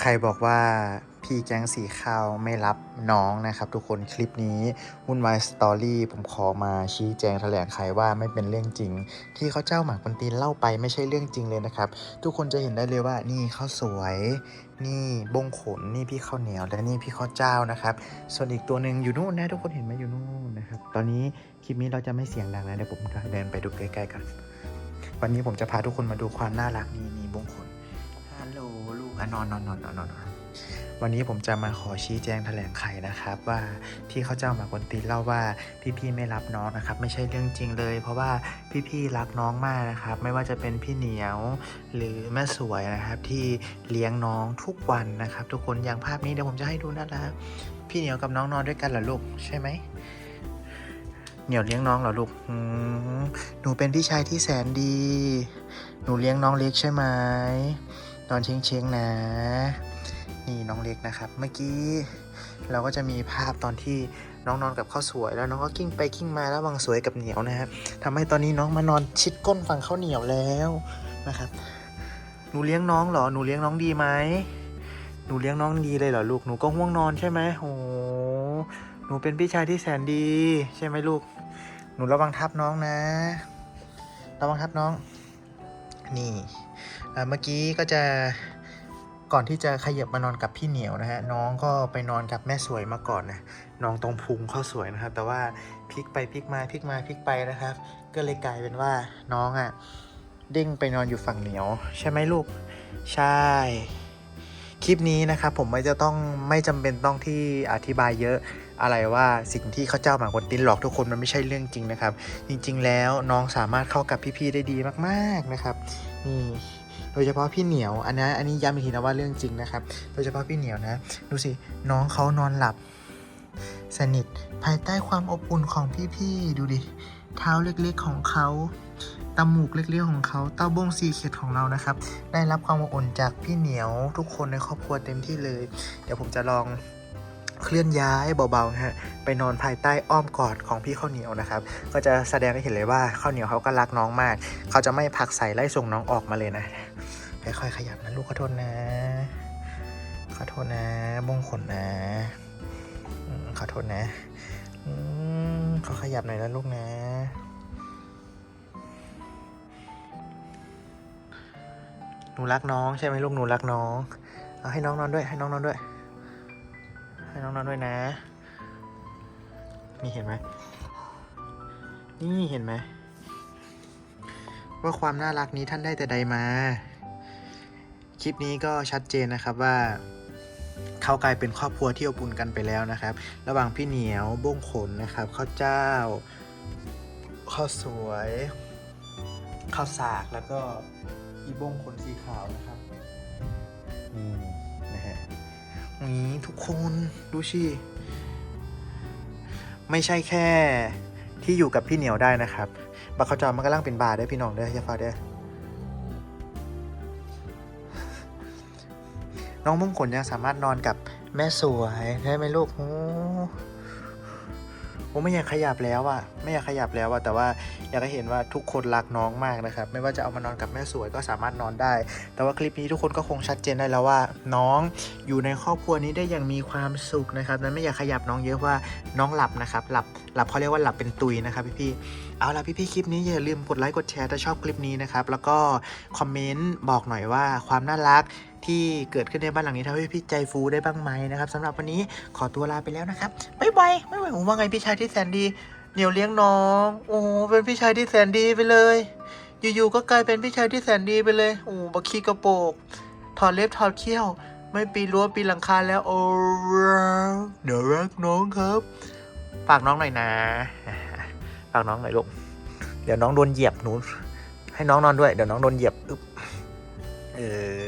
ใครบอกว่าพี่แก๊งสีขาวไม่รับน้องนะครับทุกคนคลิปนี้วุ่นวายสตอรี่ผมขอมาชี้แจงแถลงไขว่าไม่เป็นเรื่องจริง ที่เขาเจ้าหมากคนตีนเล่าไปไม่ใช่เรื่องจริงเลยนะครับ ทุกคนจะเห็นได้เลยว่านี่ข้าวสวย นี่บงขนนี่พี่ข้าวเหนียวและนี่พี่ข้าวเจ้านะครับ ส่วนอีกตัวหนึ่งอยู่นู่นนะทุกคนเห็นไหมอยู่นู่นนะครับตอนนี้คลิปนี้เราจะไม่เสียงดังนะเดี๋ยวผมเดินไปดูใกล้ๆกันวันนี้ผมจะพาทุกคนมาดูความน่ารักนี่นี่บงขน นอนนอนนอนนอนนอนวันนี้ผมจะมาขอชี้แจงแถลงไขนะครับ ว่าที่เขาเจ้าหมากวนตีนเล่าว่าพี่ๆไม่รับน้องนะครับ ไม่ใช่เรื่องจริงเลย เพราะว่าพี่ๆรักน้องมากนะครับ ไม่ว่าจะเป็นพี่เหนียวหรือแม่สวยนะครับที่เลี้ยงน้องทุกวันนะครับ ทุกคนอย่างภาพนี้เดี๋ยวผมจะให้ดูนะครับพี่เหนียวกับน้องนอนด้วยกันเหรอลูกใช่ไหมเหนียวเลี้ยงน้องเหรอลูกหนูเป็นพี่ชายที่แสนดี หนูเลี้ยงน้องเล็กใช่ไหม นอนเชงๆนะ นี่น้องเล็กนะครับ เมื่อกี้เราก็จะมีภาพตอนที่น้องนอนกับข้าวสวยแล้วน้องก็กิ้งไปกิ้งมาระหว่างสวยกับเหนียวนะครับทำให้ตอนนี้น้องมานอนชิดก้นฝั่งข้าวเหนียวแล้วนะครับหนูเลี้ยงน้องเหรอหนูเลี้ยงน้องดีไหมหนูเลี้ยงน้องดีเลยเหรอลูกหนูก็ง่วงนอนใช่ไหมโอ้หนูเป็นพี่ชายที่แสนดี ใช่ไหมลูก หนูระวังทับน้องนะ ระวังทับน้อง นี่ เมื่อกี้ก็จะก่อนที่จะขยับมานอนกับพี่เหนียวนะฮะน้องก็ไปนอนกับแม่สวยมาก่อนนะน้องตรงพุงเข้าสวยนะครับ แต่ว่าพลิกไปพลิกมาพลิกมาพลิกไปนะครับ ก็เลยกลายเป็นว่าน้องอะ่ะเด้งไปนอนอยู่ฝั่งเหนียว ใช่ไหมลูกใช่คลิปนี้นะครับผมไม่จะต้องไม่จำเป็นต้องที่อธิบายเยอะอะไรว่าสิ่งที่เขาเจ้าหมากวนตินหลอกทุกคนมันไม่ใช่เรื่องจริงนะครับ จริงๆแล้วน้องสามารถเข้ากับพี่ๆได้ดีมากๆนะครับนี่ โดยเฉพาะพี่เหนียว อันนี้อันนี้ย้ำอีกทีนะว่าเรื่องจริงนะครับ โดยเฉพาะพี่เหนียวนะ ดูสิ น้องเขานอนหลับ สนิทภายใต้ความอบอุ่นของพี่ๆ ดูดิ เท้าเล็กๆของเขาตมูกเล็กๆของเขาเต้าบ้งซีเข็ดของเรานะครับ ได้รับความอบอุ่นจากพี่เหนียวทุกคนในครอบครัวเต็มที่เลย เดี๋ยวผมจะลอง เคลื่อนย้ายเบาๆนะฮะไปนอนภายใต้อ้อมกอดของพี่ข้าวเหนียวนะครับ ก็จะแสดงให้เห็นเลยว่าข้าวเหนียวเขาก็รักน้องมาก เขาจะไม่ผลักใส่ไล่ส่งน้องออกมาเลยนะค่อยๆขยับนะลูกขอโทษนะขอโทษนะบงขนนะขอโทษนะอขอขยับหน่อยนะลูกนะหนูรักน้องใช่ไหมลูกหนูรักน้อง เอาให้น้องนอนด้วยให้น้องนอนด้วย น้องนด้วยนะ นี่เห็นไหม นี่เห็นไหม ว่าความน่ารักนี้ท่านได้แต่ใดมา คลิปนี้ก็ชัดเจนนะครับว่าเขากลายเป็นครอบครัวที่อบอุ่นกันไปแล้วนะครับ ระหว่างพี่เหนียวบ้งขนนะครับข้าวเจ้าข้าวสวยข้าวสากแล้วก็อีบ้งขนสีขาวนะครับนี่ นี้ทุกคนดูสิไม่ใช่แค่ที่อยู่กับพี่เหนียวได้นะครับบักเขาจอมันก็ล่างเป็นบาร์ได้พี่น้องได้ยาฟ้าได้น้องมุ่งคลยังสามารถนอนกับแม่สวยได้ไหมลูกโอ้ โอ้ไม่อยากขยับแล้วอะไม่อยากขยับแล้วอะแต่ว่าอยากให้เห็นว่าทุกคนรักน้องมากนะครับ ไม่ว่าจะเอามานอนกับแม่สวยก็สามารถนอนได้ แต่ว่าคลิปนี้ทุกคนก็คงชัดเจนได้แล้วว่า น้องอยู่ในครอบครัวนี้ได้อย่างมีความสุขนะครับนั้นไม่อยากขยับน้องเยอะว่าน้องหลับนะครับ หลับหลับเขาเรียกว่าหลับเป็นตุยนะครับพี่ๆเอาละพี่ๆคลิปนี้อย่าลืมกดไลค์กดแชร์ถ้าชอบคลิปนี้นะครับแล้วก็คอมเมนต์บอกหน่อยว่าความน่ารักที่เกิดขึ้นในบ้านหลังนี้ทำให้พี่ใจฟูได้บ้างไหมนะครับสำหรับวันนี้ขอตัวลาไปแล้วนะครับบ๊ายบายไม่ไหวผมว่าไงพี่ชายที่แสนดีเหนียวเลี้ยงน้อง โอ้เป็นพี่ชายที่แสนดีไปเลย อยู่ๆก็กลายเป็นพี่ชายที่แสนดีไปเลยโอ้บักขี้กระโปกถอดเล็บถอดเขี้ยว ไม่ปีรั้วปีหลังคาแล้วโอ้เดี๋ยวรักน้องครับฝากน้องหน่อยนะฝากน้องหน่อยลูกเดี๋ยวน้องโดนเหยียบหนูให้น้องนอนด้วย เดี๋ยวน้องโดนเหยียบอึ๊บเออ